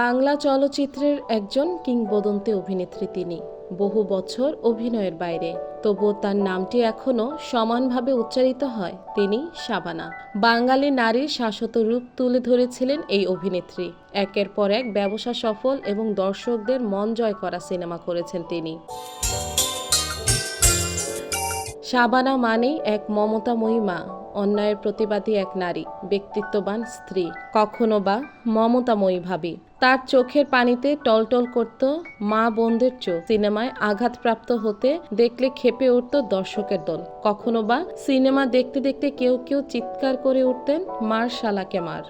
বাংলা চলচ্চিত্রের একজন কিংবদন্তি অভিনেত্রী তিনি। বহু বছর অভিনয়ের বাইরে। তবুও তার নামটি এখনও সমানভাবে উচ্চারিত হয় তিনি শাবানা বাঙালি নারীর শাশ্বত রূপ তুলে ধরেছিলেন এই অভিনেত্রী। একের পর এক ব্যবসা সফল এবং দর্শকদের মন জয় করা সিনেমা করেছেন তিনি। শাবানা মানেই এক মমতাময়ী মা, অন্যায়ের প্রতিবাদী এক নারী, ব্যক্তিত্ববান স্ত্রী, কখনো বা মমতাময়ী ভাবি। তার চোখের পানিতে টলটল করত মা বোনদের চোখ। সিনেমায় আঘাতপ্রাপ্ত হতে দেখলে খেপে উঠত দর্শকের দল। কখনো বা সিনেমা দেখতে দেখতে কেউ কেউ চিৎকার করে উঠতেন মার শালাকে মার।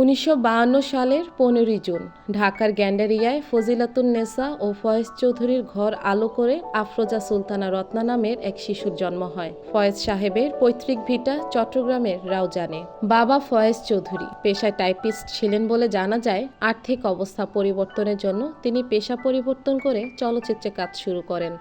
উনিশশো সালের পনেরোই জুন, ঢাকার গ্যান্ডারিয়ায় ফজিলাতুন নেসা ও ফয়েজ চৌধুরীর ঘর আলো করে আফরোজা সুলতানা রত্না নামের এক শিশুর জন্ম হয়। ফয়েজ সাহেবের পৈতৃক ভিটা চট্টগ্রামের রাউজানে। বাবা ফয়েজ চৌধুরী পেশায় টাইপিস্ট ছিলেন বলে জানা যায়, আর্থিক অবস্থা পরিবর্তনের জন্য তিনি পেশা পরিবর্তন করে চলচ্চিত্রে কাজ শুরু করেন।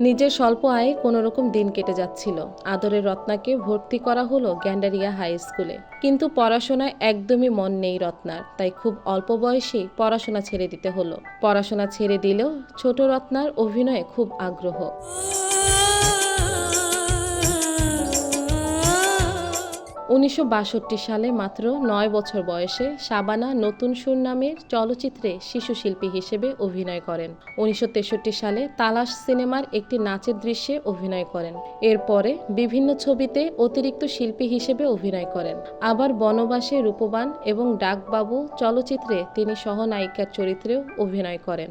নিজের স্বল্প আয়ে কোনো রকম দিন কেটে যাচ্ছিল। আদরের রত্নাকে ভর্তি করা হলো গ্যান্ডারিয়া হাই স্কুলে। কিন্তু পড়াশোনায় একদমই মন নেই রত্নার, তাই খুব অল্প বয়সেই পড়াশোনা ছেড়ে দিতে হলো। পড়াশোনা ছেড়ে দিলেও ছোট রত্নার অভিনয়ে খুব আগ্রহ। উনিশশো বাষট্টি সালে মাত্র নয় বছর বয়সে শাবানা নতুন সুর নামের চলচ্চিত্রে শিশু শিল্পী হিসেবে অভিনয় করেন। উনিশশো তেষট্টি সালে তালাশ সিনেমার একটি নাচের দৃশ্যে অভিনয় করেন। এরপরে বিভিন্ন ছবিতে অতিরিক্ত শিল্পী হিসেবে অভিনয় করেন। আবার বনবাসে রূপবান এবং ডাকবাবু চলচ্চিত্রে তিনি সহনায়িকার চরিত্রেও অভিনয় করেন।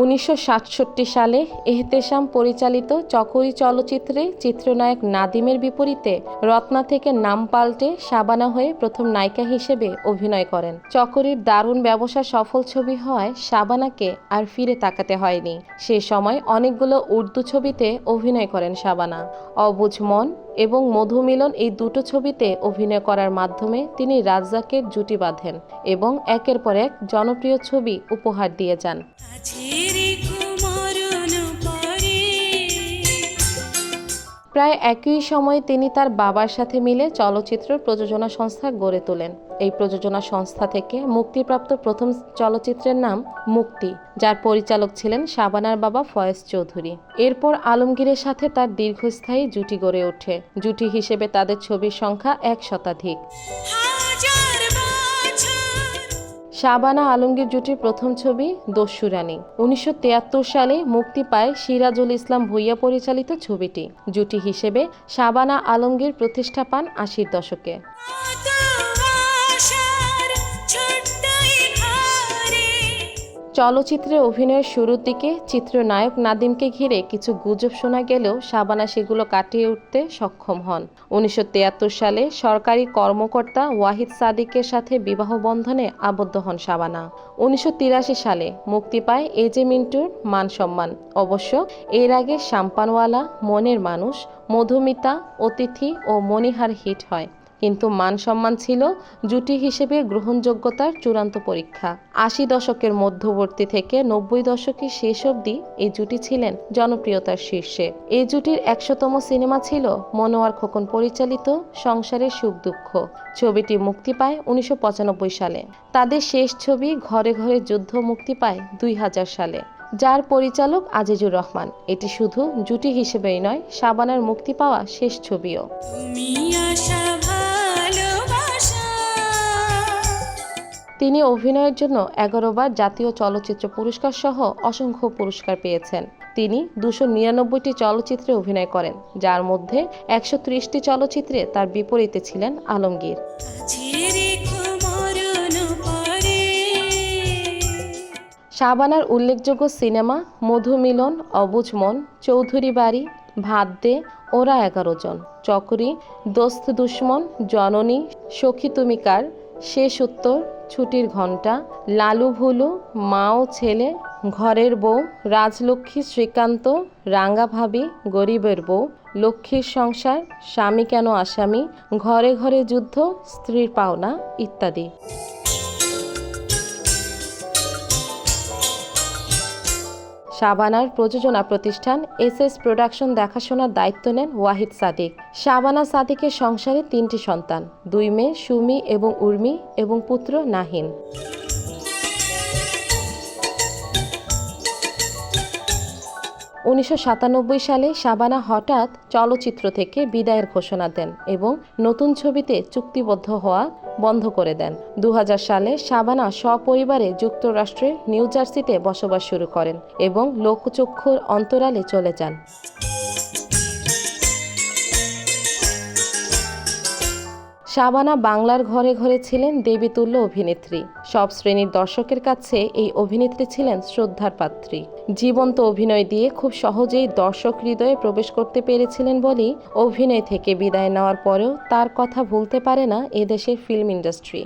উনিশশো সাতষট্টি সালে এহতেশাম পরিচালিত চকরি চলচ্চিত্রে চিত্রনায়ক নাদিমের বিপরীতে রত্না থেকে নাম পাল্টে শাবানা হয়ে প্রথম নায়িকা হিসেবে অভিনয় করেন। চকরির দারুণ ব্যবসা সফল ছবি হওয়ায় শাবানাকে আর ফিরে তাকাতে হয়নি। সে সময় অনেকগুলো উর্দু ছবিতে অভিনয় করেন শাবানা। অবুঝ মন এবং মধুমিলন এই দুটো ছবিতে অভিনয় করার মাধ্যমে তিনি রাজ্জাকের জুটি বাঁধেন এবং একের পর এক জনপ্রিয় ছবি উপহার দিয়ে যান। প্রায় একই সময়ে তিনি তার বাবার সাথে মিলে চলচ্চিত্র প্রযোজনা সংস্থা গড়ে তোলেন। এই প্রযোজনা সংস্থা থেকে মুক্তিপ্রাপ্ত প্রথম চলচ্চিত্রের নাম মুক্তি, যার পরিচালক ছিলেন শাবানার বাবা ফয়েজ চৌধুরী। এরপর আলমগীরের সাথে তার দীর্ঘস্থায়ী জুটি গড়ে ওঠে। জুটি হিসেবে তাদের ছবির সংখ্যা এক শতাধিক। শাবানা আলমগীর জুটির প্রথম ছবি দস্যুরানী উনিশশো সালে মুক্তি পায় সিরাজুল ইসলাম ভুইয়া পরিচালিত ছবিটি। জুটি হিসেবে শাবানা আলমগীর প্রতিষ্ঠা পান আশির দশকে। চলচ্চিত্রে অভিনয়ের শুরুর দিকে চিত্রনায়ক নাদিমকে ঘিরে কিছু গুজব শোনা গেলেও শাবানা সেগুলো কাটিয়ে উঠতে সক্ষম হন। উনিশশো তিয়াত্তর সালে সরকারি কর্মকর্তা ওয়াহিদ সাদিকের সাথে বিবাহ বন্ধনে আবদ্ধ হন শাবানা উনিশশো তিরাশি সালে মুক্তি পায় এজে মিন্টুর মান সম্মান। অবশ্য এর আগে শাম্পানওয়ালা মনের মানুষ, মধুমিতা, অতিথি ও মণিহার হিট হয়। কিন্তু মান সম্মান ছিল জুটি হিসেবে গ্রহণযোগ্যতার চূড়ান্ত পরীক্ষা। আশি দশকের মধ্যবর্তী থেকে নব্বই দশকের শেষ অবধি এই জুটি ছিলেন জনপ্রিয়তার শীর্ষে। এই জুটির একশোতম সিনেমা ছিল মনোয়ার খোকন পরিচালিত সংসারের সুখ দুঃখ। ছবিটি মুক্তি পায় উনিশশো পঁচানব্বই সালে। তাদের শেষ ছবি ঘরে ঘরে যুদ্ধ মুক্তি পায় দুই হাজার সালে। যার পরিচালক আজিজুর রহমান। এটি শুধু জুটি হিসেবেই নয় শাবানার মুক্তি পাওয়া শেষ ছবিও। তিনি অভিনয়ের জন্য এগারোবার জাতীয় চলচ্চিত্র পুরস্কার সহ অসংখ্য পুরস্কার পেয়েছেন। তিনি দুশো নিরানব্বইটি চলচ্চিত্রে অভিনয় করেন, যার মধ্যে একশো ত্রিশটি চলচ্চিত্রে তার বিপরীতে ছিলেন আলমগীর। শাবানার উল্লেখযোগ্য সিনেমা মধুমিলন, অবুজ মন, চৌধুরী বাড়ি, ভাত দে, ওরা এগারো জন। চকরি, দোস্ত দুশ্মন, জননী, সখী তুমিকার শেষ উত্তর ছুটির ঘণ্টা, লালু ভুলু, মা ও ছেলে, ঘরের বউ, রাজলক্ষ্মী শ্রীকান্ত রাঙ্গাভাবি গরিবের বউ, লক্ষ্মীর সংসার, স্বামী কেন আসামি, ঘরে ঘরে যুদ্ধ, স্ত্রীর পাওনা, ইত্যাদি। শাবানার প্রযোজনা প্রতিষ্ঠান এস এস প্রোডাকশন দেখাশোনার দায়িত্ব নেন ওয়াহিদ সাদিক। সাবানা সাদিকের সংসারে তিনটি সন্তান, দুই মেয়ে সুমি এবং উর্মি এবং পুত্র নাহিন। উনিশশো সাতানব্বই সালে শাবানা হঠাৎ চলচ্চিত্র থেকে বিদায়ের ঘোষণা দেন এবং নতুন ছবিতে চুক্তিবদ্ধ হওয়া বন্ধ করে দেন। দু হাজার সালে শাবানা সপরিবারে যুক্তরাষ্ট্রের নিউ জার্সিতে বসবাস শুরু করেন এবং লোকচক্ষুর অন্তরালে চলে যান। শাবানা বাংলার ঘরে ঘরে ছিলেন দেবীতুল্য অভিনেত্রী। সব শ্রেণির দর্শকের কাছে এই অভিনেত্রী ছিলেন শ্রদ্ধার পাত্রী। জীবন্ত অভিনয় দিয়ে খুব সহজেই দর্শক হৃদয়ে প্রবেশ করতে পেরেছিলেন বলেই অভিনয় থেকে বিদায় নেওয়ার পরেও তার কথা ভুলতে পারে না এদেশের ফিল্ম ইন্ডাস্ট্রি।